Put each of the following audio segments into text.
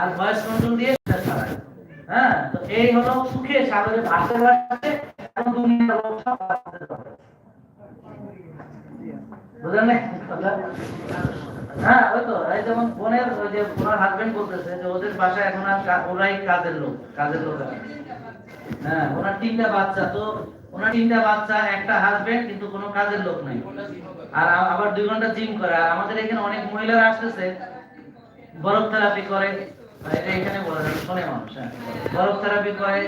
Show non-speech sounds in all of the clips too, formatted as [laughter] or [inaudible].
আর voice control দিয়ে সেটা চালায় হ্যাঁ তো এই হলো সুখে সাগরে ভাসতে ভাসতে দুনিয়ার সব হ্যাঁ লোক লোক হ্যাঁ ওনার তিনটা বাচ্চা, তো ওনার তিনটা বাচ্চা, একটা কিন্তু কোনো কাজের লোক নাই। আর আবার দুই ঘণ্টা জিম করে। আর আমাদের এখানে অনেক মহিলারা আসতেছে, বরফ থেরাপি করে। এটা এখানে বলে না, শোনে মানুষ হ্যাঁ। বরফ থেরাপি করে।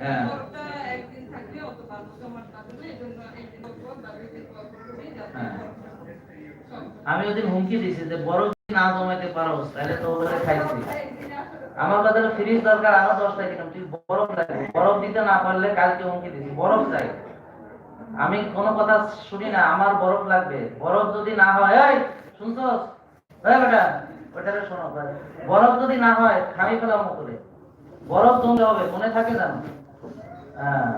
হ্যাঁ। হ্যাঁ। আমি ওদিন হুমকি দিছি যে বরফ না জমাইতে পারো তাহলে তো ওদের খাইছি আমার কাছে ফ্রিজ দরকার আরও দশটা কিনা তুই বরফ লাগবে বরফ দিতে না পারলে কালকে হুমকি দিছি বরফ চাই। আমি কোনো কথা শুনি না আমার বরফ লাগবে। বরফ যদি না হয় এই শুনছস বেটা শোনো বরফ যদি না হয় খামি ফেলার মতো বরফ জমতে হবে, মনে থাকে জানো? হ্যাঁ।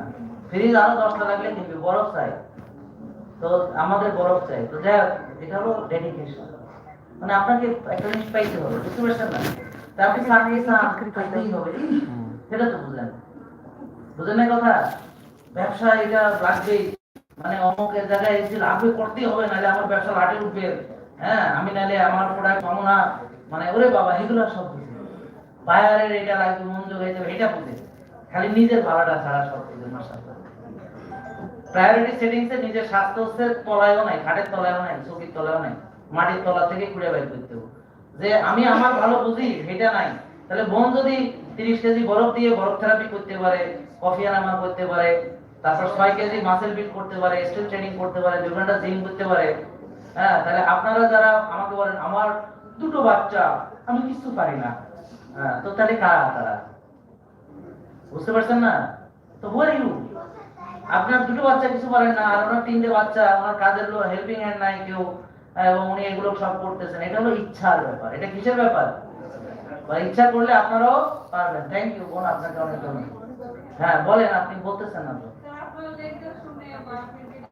ফ্রিজ আরও দশটা লাগলে নিবি বরফ চাই। তো আমাদের বরফ চাই। তো যাই এটা হলো ডেডিকেশন মানে আপনাকে একটা জিনিস পাইতে হবে, বুঝতে পারছেন না? আপনি সার্ভিস না খাইতেই হবে। সেটা তো বুঝলেন। বুঝলেন কথা? ব্যবসা এটা লাগবেই। মানে অমুকের জায়গায় এসে লাভে করতেই হবে, নাহলে আমার ব্যবসা লাটে উঠবে। হ্যাঁ আমি আমার প্রোডাক্ট পাবো না। মানে ওরে বাবা, এগুলো সব বুঝে। বায়ারের এটা লাগবে, মন যোগাইতে হবে, এটা বুঝে। খালি নিজের ছাড়া সব বুঝে প্রায়োরিটি নিজের তলায়ও নাই, খাটের তলায়ও নাই, চকির তলায়ও নাই, মাটির তলা থেকে খুঁড়ে করতে যে আমি আমার ভালো বুঝি এটা নাই। তাহলে বোন যদি তিরিশ কেজি বরফ দিয়ে বরফ থেরাপি করতে পারে কফি আনামা করতে পারে, তারপর ছয় কেজি মাসেল বিল্ড করতে পারে স্ট্রেংথ ট্রেনিং করতে পারে দুই ঘণ্টা জিম করতে পারে হ্যাঁ তাহলে আপনারা যারা আমাকে বলেন, আমার দুটো বাচ্চা, আমি কিছু পারি না। হ্যাঁ তো তাহলে কারা তারা? বুঝতে পারছেন না? তো হু ইউ আপনার দুটো বাচ্চা কিছু পারেন না, আর ওনার তিনটে বাচ্চা, ওনার কাজের লোক হেল্পিং হ্যান্ড নাই কেউ এবং উনি এগুলো সব করতেছেন। এটা হলো ইচ্ছার ব্যাপার। এটা কিসের ব্যাপার? বা ইচ্ছা করলে আপনারাও পারবেন। থ্যাংক ইউ বোন, আপনাকে অনেক ধন্যবাদ। হ্যাঁ বলেন, আপনি বলতেছেন না তো স্যার, আপনার লেকচার শুনে বা আপনি ভিডিওগুলো দেখে স্যার,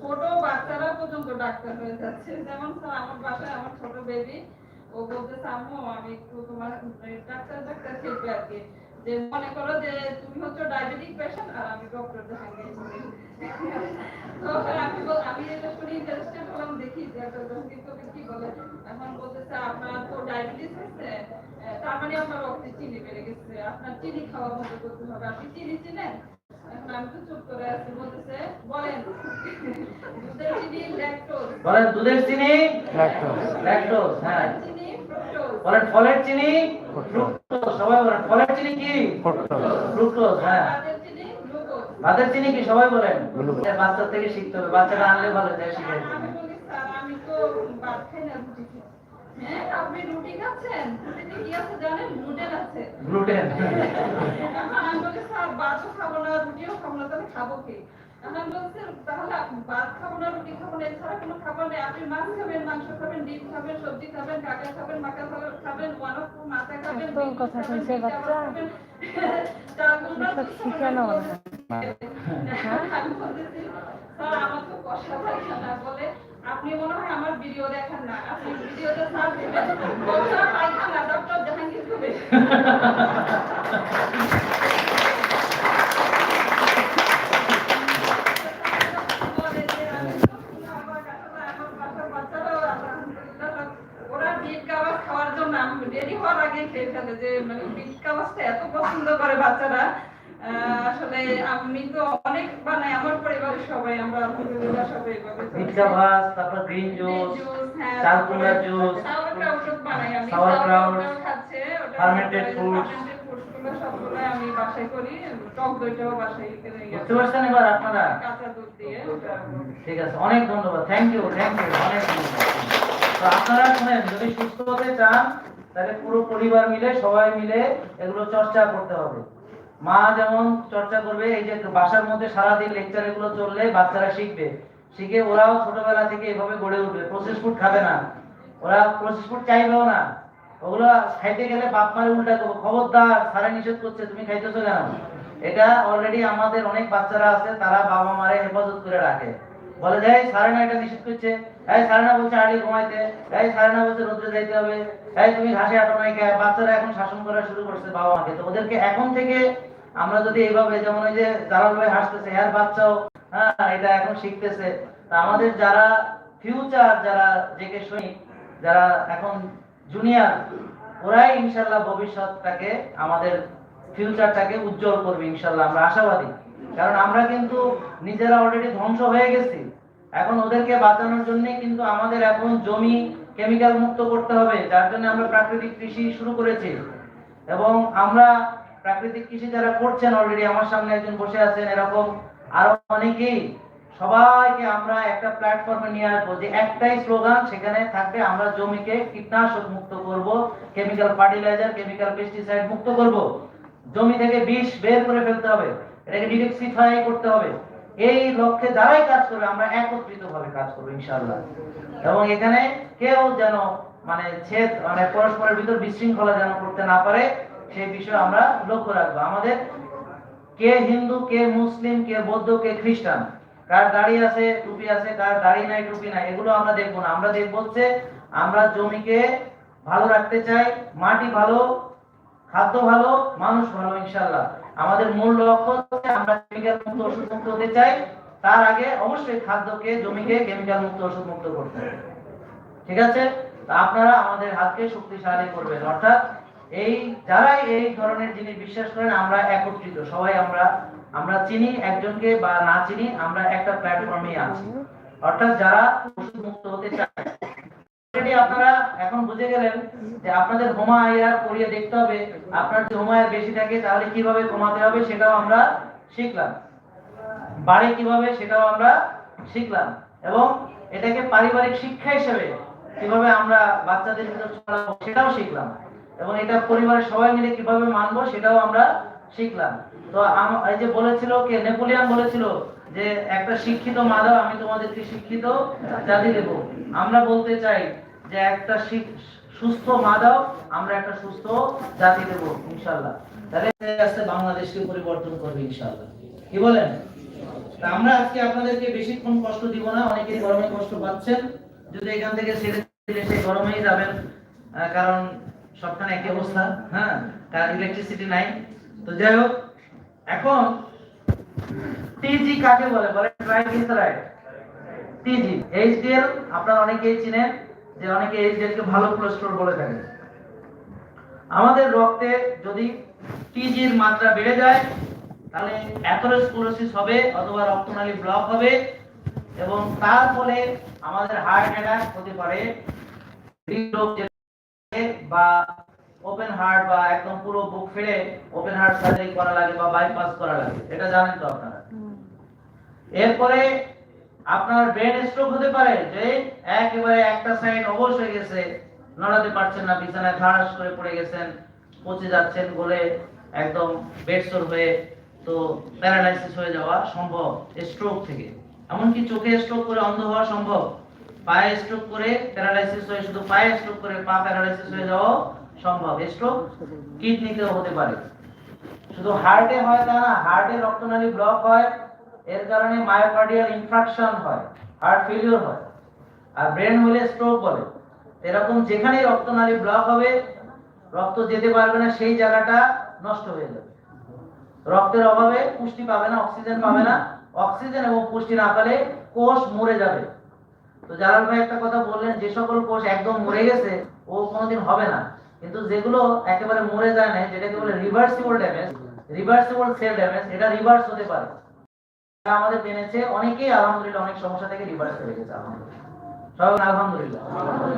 ছোট বাচ্চারা পর্যন্ত ডাক্তার হয়ে যাচ্ছে। যেমন আমার বাসায় আমার ছোট বেবি ও বলতেছে আম্মু আমি একটু তোমার ডাক্তার ডাক্তার খেলবে আর কি। যে মনে করো যে তুমি হচ্ছে ডায়াবেটিক পেশেন্ট আর আমি ডক্টর দেখাই [laughs] তো আমি আমি এটা শুনে ইন্টারেস্টেড হলাম দেখি যে একটা কি বলে। এখন বলতেছে আপনার তো ডায়াবেটিস হয়েছে তার মানে আপনার রক্তে চিনি বেড়ে গেছে। আপনার চিনি খাওয়া বন্ধ করতে হবে। আপনি চিনি চিনেন? বলেন। দুধের চিনি ল্যাকটোজ বলেন দুধের চিনি ল্যাকটোজ ল্যাকটোজ হ্যাঁ। চিনি বলেন ফলের চিনি ফ্রুক্টোজ। সবাই বলেন ফলের চিনি কি? ফ্রুক্টোজ। হ্যাঁ। ভাতের চিনি কি সবাই বলেন? বাচ্চা থেকে শিখতে হবে বাচ্চাটা আনলে ভালো যায় শিখে স্যার আমি তো ভাত খাই না হ্যাঁ আপনি রুটি খাচ্ছেন? গ্লুটেন খাব কি? তাহলে ভাত খাব না রুটি খাব না এছাড়া কোনো খাবার নেই। আপনি মাছ খাবেন মাংস খাবেন ডিম খাবেন সবজি খাবেন কাঁকড়া খাবেন মাকা খাবেন অফ মাথা খাবেন কথা কইছে বাচ্চা। খাবেন, চাল কুমড়া সব শিখে না। আমি বলতেছি, স্যার আমার তো আপনি মনে হয় আমার ভিডিও দেখেন না। আপনি ভিডিওতে সার্চ দিবেন কষা পায়খানা, ডক্টর জাহাঙ্গীর কবির খাওয়ার জন্য আমি রেডি হওয়ার আগে খেয়ে ফেলে যে মানে বিট কাবাবটা এত পছন্দ করে বাচ্চারা। আসলে আমি তো অনেক বানাই আমার পরিবারের সবাই আমরা আলহামদুলিল্লাহ সবাই এভাবে ভাত তারপর গ্রিন জুস জুস, বানাই আমি। খাচ্ছে, আমি বাসায় করি। টক দইটাও বাসায় ইয়ে বুঝতে পারছেন এবার আপনারা কাঁচা দুধ দিয়ে ঠিক আছে অনেক ধন্যবাদ থ্যাংক ইউ থ্যাংক ইউ অনেক ধন্যবাদ তো আপনারা শুনেন যদি সুস্থ হতে চান তাহলে পুরো পরিবার মিলে সবাই মিলে এগুলো চর্চা করতে হবে মা যেমন চর্চা করবে, এই যে বাসার মধ্যে সারাদিন লেকচার এগুলো চললে বাচ্চারা শিখবে। শিখে ওরাও ছোটবেলা থেকে এভাবে গড়ে উঠবে। প্রসেস ফুড খাবে না। ওরা প্রসেস ফুড চাইবেও না। ওগুলো খাইতে গেলে বাপ মারে উল্টা খবরদার সারা নিষেধ করছে, তুমি খাইতেছো কেন? এটা অলরেডি আমাদের অনেক বাচ্চারা আছে, তারা বাবা মারে হেফাজত করে রাখে। বলে যে সাড়ে নয়টা নিষেধ করছে। এই সাড়ে বলছে আগে ঘুমাইতে। এই সাড়ে বলছে রোদ্রে যাইতে হবে। এই তুমি ঘাসে আটো নাই খায় বাচ্চারা এখন শাসন করা শুরু করছে বাবা মাকে। তো ওদেরকে এখন থেকে আমরা যদি এইভাবে, যেমন ওই যে জালাল ভাই হাসতেছে হ্যাঁ বাচ্চাও হ্যাঁ এটা এখন শিখতেছে। তা আমাদের যারা ফিউচার যারা জেকে সৈনিক, যারা এখন জুনিয়র ওরাই ইনশাল্লাহ ভবিষ্যৎটাকে, আমাদের ফিউচারটাকে উজ্জ্বল করবে ইনশাল্লাহ। আমরা আশাবাদী। কারণ আমরা কিন্তু নিজেরা অলরেডি ধ্বংস হয়ে গেছি। এখন ওদেরকে বাঁচানোর জন্য কিন্তু আমাদের এখন জমি কেমিক্যাল মুক্ত করতে হবে, যার জন্য আমরা প্রাকৃতিক কৃষি শুরু করেছি। এবং আমরা প্রাকৃতিক কৃষি যারা করছেন অলরেডি আমার সামনে একজন বসে আছেন, এরকম আরও অনেকেই। সবাইকে আমরা একটা প্ল্যাটফর্মে নিয়ে আসব যে একটাই স্লোগান সেখানে থাকবে আমরা জমিকে কীটনাশক মুক্ত করব কেমিক্যাল ফার্টিলাইজার কেমিক্যাল পেস্টিসাইড মুক্ত করব। জমি থেকে বিষ বের করে ফেলতে হবে। এটাকে ডিটক্সিফাই করতে হবে। এই লক্ষ্যে যারাই কাজ করবে, আমরা একত্রিত ভাবে কাজ করব এবং এখানে কেউ যেন মানে ছেদ মানে পরস্পরের ভিতর বিশৃঙ্খলা যেন করতে না পারে সেই বিষয়ে আমরা লক্ষ্য রাখব। আমাদের কে হিন্দু, কে মুসলিম, কে বৌদ্ধ, কে খ্রিস্টান, কার দাড়ি আছে, টুপি আছে, কার দাড়ি নাই, টুপি নাই, এগুলো আমরা দেখব না। আমরা দেখব হচ্ছে, আমরা জমিকে ভালো রাখতে চাই, মাটি ভালো, খাদ্য ভালো, মানুষ ভালো ইনশাল্লাহ আমাদের মূল লক্ষ্য হচ্ছে আমরা কেমিক্যাল মুক্ত ওষুধ মুক্ত হতে চাই। তার আগে অবশ্যই খাদ্যকে, জমিকে কেমিক্যাল মুক্ত ওষুধ মুক্ত করতে হবে। ঠিক আছে? আপনারা আমাদের হাতকে শক্তিশালী করবেন। অর্থাৎ এই, যারাই এই ধরনের জিনিস বিশ্বাস করেন, আমরা একত্রিত। সবাই আমরা আমরা চিনি, একজনকে বা না চিনি, আমরা একটা প্ল্যাটফর্মে আছি। অর্থাৎ যারা ওষুধ মুক্ত হতে চায় অলরেডি আপনারা এখন বুঝে গেলেন যে আপনাদের হোমা আয়ার করিয়ে দেখতে হবে। আপনার যদি হোমা আয়ার বেশি থাকে, তাহলে কীভাবে কমাতে হবে সেটাও আমরা শিখলাম। বাড়ে কীভাবে সেটাও আমরা শিখলাম। এবং এটাকে পারিবারিক শিক্ষা হিসেবে কীভাবে আমরা বাচ্চাদের ভিতর ছড়াবো সেটাও শিখলাম। এবং এটা পরিবারের সবাই মিলে কীভাবে মানবো সেটাও আমরা শিখলাম। তো এই যে বলেছিল কে? নেপোলিয়ান বলেছিল যে, একটা শিক্ষিত মাধব, আমি তোমাদেরকে শিক্ষিত জাতি দেব। আমরা বলতে চাই যে একটা সুস্থ মাধব আমরা একটা সুস্থ জাতি দেব ইনশাল্লাহ তাহলে আস্তে বাংলাদেশকে পরিবর্তন করবে ইনশাল্লাহ কি বলেন? আমরা আজকে আপনাদেরকে বেশিক্ষণ কষ্ট দিব না অনেকেই গরমে কষ্ট পাচ্ছেন। যদি এখান থেকে ছেড়ে দিলে সেই গরমেই যাবেন কারণ সবখানে একই অবস্থা হ্যাঁ? কারণ ইলেকট্রিসিটি নাই। তো যাই হোক, এখন টিজি কাকে বলে? বলে রাইট টিজি এইচডিএল আপনারা অনেকেই চিনেন। যে অনেকে এইচডিএল কে ভালো কোলেস্টেরল বলে থাকেন আমাদের রক্তে যদি টিজির মাত্রা বেড়ে যায় তাহলে অ্যাথেরোস্ক্লেরোসিস হবে অথবা রক্তনালী ব্লক হবে এবং তার ফলে আমাদের হার্ট অ্যাটাক হতে পারে বা ওপেন হার্ট বা একদম পুরো বুক ফেলে ওপেন হার্ট সার্জারি করা লাগে বা বাইপাস করা লাগে। এটা জানেন তো আপনারা। এরপরে আপনার ব্রেন স্ট্রোক হতে পারে যে একেবারে একটা সাইড অবশ হয়ে গেছে, নড়াতে পারছেন না, বিছানায় ধারাস করে পড়ে গেছেন, পচে যাচ্ছেন বলে একদম বেডসোর হয়ে তো প্যারালাইসিস হয়ে যাওয়া সম্ভব স্ট্রোক থেকে। এমনকি চোখে স্ট্রোক করে অন্ধ হওয়া সম্ভব। পায়ে স্ট্রোক করে প্যারালাইসিস হয়ে, শুধু পায়ে স্ট্রোক করে পা প্যারালাইসিস হয়ে যাওয়া সম্ভব। স্ট্রোক কিডনিতেও হতে পারে। শুধু হার্টে হয় তা না হার্টে রক্তনালী ব্লক হয় এর কারণে মায়োকার্ডিয়াল ইনফ্রাকশন হয় হার্ট ফেলিওর হয়, আর ব্রেন হলে স্ট্রোক বলে। এরকম যেখানেই রক্তনালী ব্লক হবে, রক্ত যেতে পারবে না, সেই জায়গাটা নষ্ট হয়ে যাবে। রক্তের অভাবে পুষ্টি পাবে না অক্সিজেন পাবে না। অক্সিজেন এবং পুষ্টি না পেলে কোষ মরে যাবে। তো জালাল ভাই একটা কথা বললেন, যে সকল কোষ একদম মরে গেছে, ও কোনোদিন হবে না। কিন্তু যেগুলো একেবারে মরে যায় না যেটাকে বলে reversible damage reversible cell damage এটা রিভার্স হতে পারে। আমাদের জেনেছে, অনেকেই আলহামদুলিল্লাহ অনেক সমস্যা থেকে রিভার্স হয়ে গেছে, আলহামদুলিল্লাহ। আলহামদুলিল্লাহ।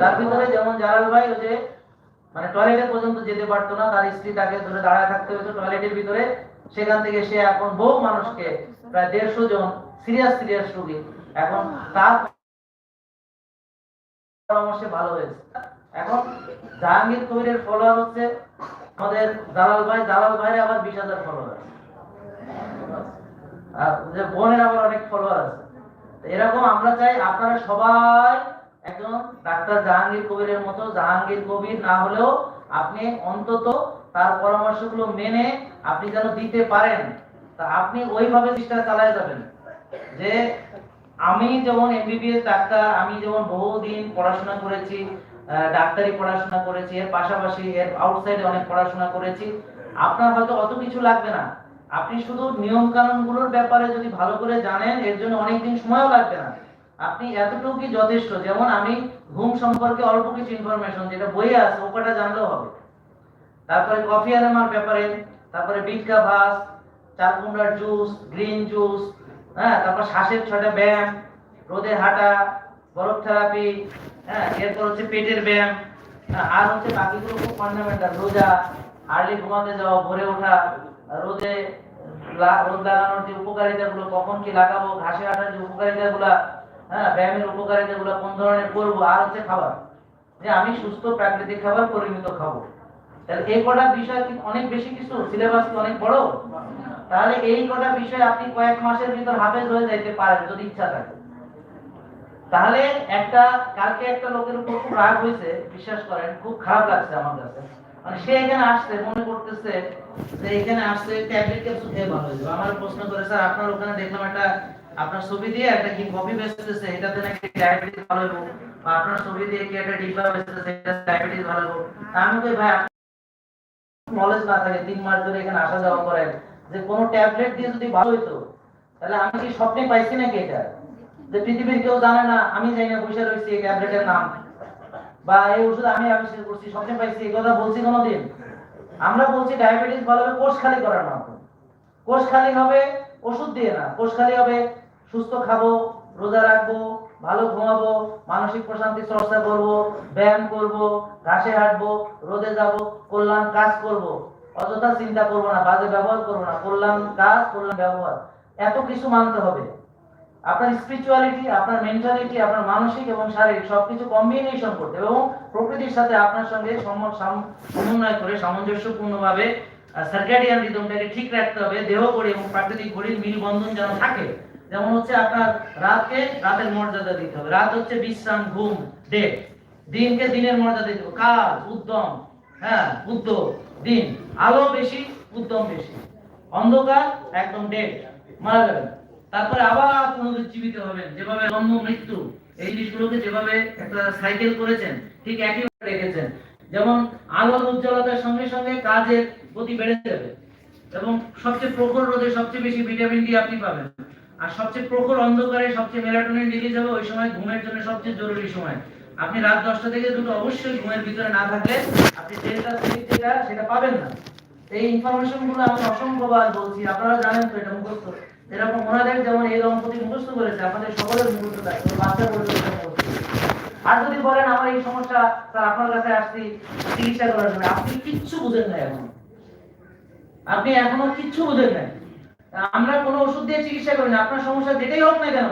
তার ভিতরে যেমন জালাল ভাই ওই যে মানে টয়লেটে পর্যন্ত যেতে পারতো না, তার স্ত্রী তাকে ধরে দাঁড়ায় থাকতে টয়লেটের ভিতরে। সেখান থেকে সে এখন বহু মানুষকে প্রায় দেড়শো জন সিরিয়াস সিরিয়াস এখন তার পরামর্শে ভালো হয়েছে। এখন জাহাঙ্গীর কবিরের ফলোয়ার হচ্ছে আমাদের জালাল ভাই, জালাল ভাইয়ের আবার বিশ হাজার ফলোয়ার যে বোনের আবার অনেক ফলোয়ার আছে। এরকম আমরা চাই আপনারা সবাই একজন ডাক্তার জাহাঙ্গীর কবিরের মতো, জাহাঙ্গীর কবির না হলেও আপনি অন্তত তার পরামর্শগুলো মেনে আপনি যেন দিতে পারেন। তা আপনি ওইভাবে চেষ্টা চালায় যাবেন যে আমি যেমন এমবিবিএস ডাক্তার, আমি যেমন বহুদিন পড়াশোনা করেছি ডাক্তারি পড়াশোনা করেছি, এর পাশাপাশি এর আউটসাইডে অনেক পড়াশোনা করেছি। আপনার হয়তো অত কিছু লাগবে না। আপনি শুধু নিয়ম কানুনগুলোর ব্যাপারে যদি ভালো করে জানেন এর জন্য অনেকদিন সময়ও লাগবে না। আপনি এতটুকুই যথেষ্ট। যেমন আমি ঘুম সম্পর্কে অল্প কিছু ইনফরমেশন যেটা বইয়ে আছে ও কটা জানলেও হবে। তারপরে কফি আনামার ব্যাপারে তারপরে বিটকা ভাস চাল কুমড়ার জুস গ্রিন জুস হ্যাঁ তারপর শ্বাসের ছটা ব্যায়াম রোদে হাঁটা বরফ থেরাপি হ্যাঁ এরপর হচ্ছে পেটের ব্যায়াম হ্যাঁ, আর হচ্ছে বাকিগুলো খুব ফান্ডামেন্টাল রোজা আর্লি ঘুমাতে যাওয়া ভোরে ওঠা রোদে রোদ লাগানোর যে উপকারিতাগুলো, কখন কি লাগাবো ঘাসে হাঁটার যে উপকারিতাগুলো হ্যাঁ ব্যায়ামের উপকারিতাগুলো কোন ধরনের করব, আর হচ্ছে খাবার? যে আমি সুস্থ প্রাকৃতিক খাবার পরিমিত খাব। তাহলে এই কটা বিষয় অনেক বেশি কিছু? সিলেবাস কি অনেক বড়? তাহলে এই কটা বিষয় আপনি কয়েক মাসের ভিতর হাফেজ হয়ে যাইতে পারেন, যদি ইচ্ছা থাকে। তাহলে একটা, কালকে একটা লোকের উপর খুব রাগ হয়েছে বিশ্বাস করেন, খুব খারাপ লাগছে আমার কাছে। মানে সে এখানে আসছে, মনে করতেছে ট্যাবলেট ক্যাপসুল খেয়ে ভালো হয়ে আমার প্রশ্ন করে, স্যার, আপনার ওখানে দেখলাম একটা, আপনার ছবি দিয়ে একটা কি কপি এটাতে নাকি ডায়াবেটিস ভালো হবে বা আপনার ছবি দিয়ে কি একটা ডিব্বা এটা ডায়াবেটিস ভালো হবে আমি কই, ভাই নলেজ না থাকে, তিন মাস ধরে এখানে আসা যাওয়া করেন, যে কোনো ট্যাবলেট দিয়ে যদি ভালো হইতো, তাহলে আমি কি স্বপ্নে পাইছি নাকি এটা? যে পৃথিবীর কেউ জানে না, আমি জানি না, বসে রয়েছি এই ট্যাবলেটের নাম। বা এই ওষুধ আমি আবিষ্কার করছি, স্বপ্নে পাইছি, এই কথা বলছি কোনোদিন? আমরা বলছি ডায়াবেটিস ভালো হবে কোষ খালি করার মাধ্যমে। কোষ খালি হবে ওষুধ দিয়ে না, কোষ খালি হবে সুস্থ খাব, রোজা রাখব, ভালো ঘুমাবো, মানসিক প্রশান্তি চর্চা করব, ব্যায়াম করব, ঘাসে হাঁটবো, রোদে যাব, কল্যাণ কাজ করব। অযথা চিন্তা করব না, বাজে ব্যবহার করব না, কল্যাণ কাজ, কল্যাণ ব্যবহার। এত কিছু মানতে হবে। আপনার স্পিরিচুয়ালিটি আপনার মেন্টালিটি আপনার মানসিক এবং শারীরিক সবকিছু কম্বিনেশন করতে এবং প্রকৃতির সাথে আপনার সঙ্গে সম- সাম- সমন্বয় করে সামঞ্জস্যপূর্ণভাবে সার্কাডিয়ান রিদমটাকে ঠিক রাখতে হবে, দেহ করি এবং প্রাকৃতিক ঘড়ির মিলবন্ধন যেন থাকে। যেমন হচ্ছে আপনার রাতকে রাতের মর্যাদা দিতে হবে। রাত হচ্ছে বিশ্রাম, ঘুম ডে দিনকে দিনের মর্যাদা দিতে হবে। কাজ, উদ্যম হ্যাঁ উদ্যোগ দিন। আলো বেশি, উদ্যম বেশি। অন্ধকার একদম ডেড মারা যাবেন। তারপরে আবার পুনরুজ্জীবিত হবেন। যেভাবে জন্ম, মৃত্যু, এই জিনিসগুলোকে যেভাবে একটা সাইকেল করেছেন, ঠিক একইভাবে রেখেছেন। যেমন আলোর উজ্জ্বলতার সঙ্গে সঙ্গে কাজের গতি বেড়ে যাবে। এবং সবচেয়ে প্রখর রোদে সবচেয়ে বেশি ভিটামিন ডি আপনি পাবেন। আর সবচেয়ে প্রখর অন্ধকারে সবচেয়ে মেলাটোনিন রিলিজ হবে ওই সময় ঘুমের জন্য সবচেয়ে জরুরি সময়। আপনি রাত দশটা থেকে দুটো অবশ্যই ঘুমের ভিতরে না থাকলে আপনি যেটা সেটা পাবেন না। এই ইনফরমেশনগুলো আমি অসংখ্যবার বলছি আপনারা জানেন তো এটা মুখস্থ। এরকম ওনাদের যেমন এই দম্পতি মুখস্থ করেছে, আপনাদের সকলের মুখস্থ থাকে বাচ্চা পর্যন্ত আর যদি বলেন, আমার এই সমস্যা, স্যার, আপনার কাছে আসছি চিকিৎসা করার জন্য। আপনি কিচ্ছু বুঝেন না এখন। আপনি এখনও কিচ্ছু বুঝেন না আমরা কোনো ওষুধ দিয়ে চিকিৎসা করি না, আপনার সমস্যা যেটাই হোক না কেন